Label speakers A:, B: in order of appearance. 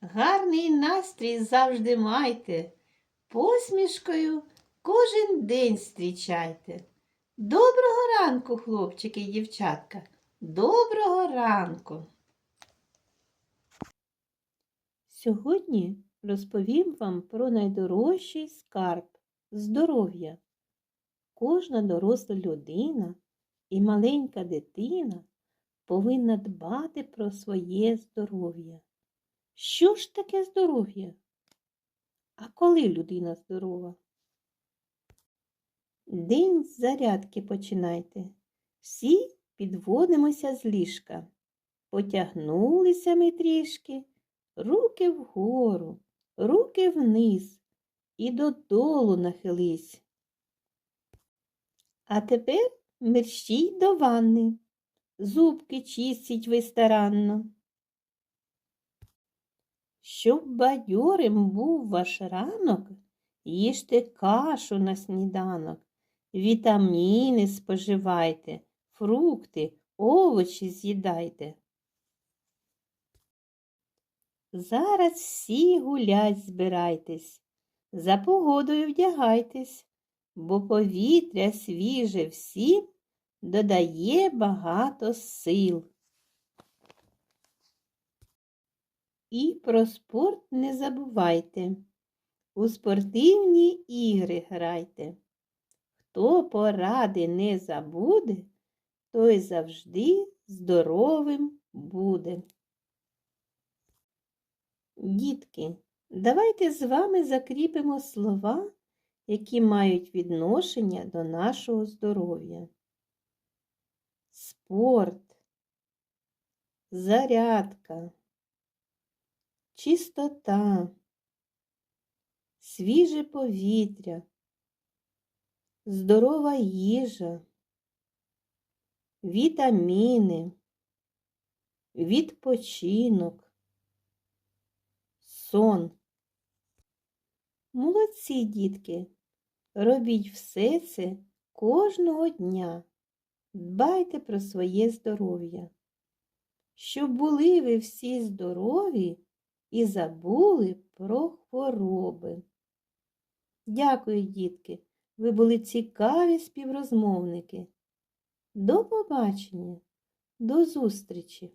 A: Гарний настрій завжди майте, посмішкою кожен день зустрічайте. Доброго ранку, хлопчики і дівчатка. Доброго ранку. Сьогодні розповім вам про найдорожчий скарб здоров'я. Кожна доросла людина і маленька дитина повинна дбати про своє здоров'я. Що ж таке здоров'я? А коли людина здорова? День з зарядки починайте. Всі підводимося з ліжка. Потягнулися ми трішки, руки вгору, руки вниз і додолу нахились. А тепер мерщій до ванни, зубки чистіть ви старанно. Щоб бадьорим був ваш ранок, їжте кашу на сніданок, вітаміни споживайте, фрукти, овочі з'їдайте. Зараз всі гулять збирайтесь, за погодою вдягайтесь, бо повітря свіже всім додає багато сил. І про спорт не забувайте. У спортивні ігри грайте. Хто поради не забуде, той завжди здоровим буде. Дітки, давайте з вами закріпимо слова, які мають відношення до нашого здоров'я. Спорт, зарядка, чистота, свіже повітря, здорова їжа, вітаміни, відпочинок, сон. Молодці, дітки, робіть все це кожного дня. Дбайте про своє здоров'я. Щоб були ви всі здорові і забули про хвороби. Дякую, дітки, ви були цікаві співрозмовники. До побачення, до зустрічі!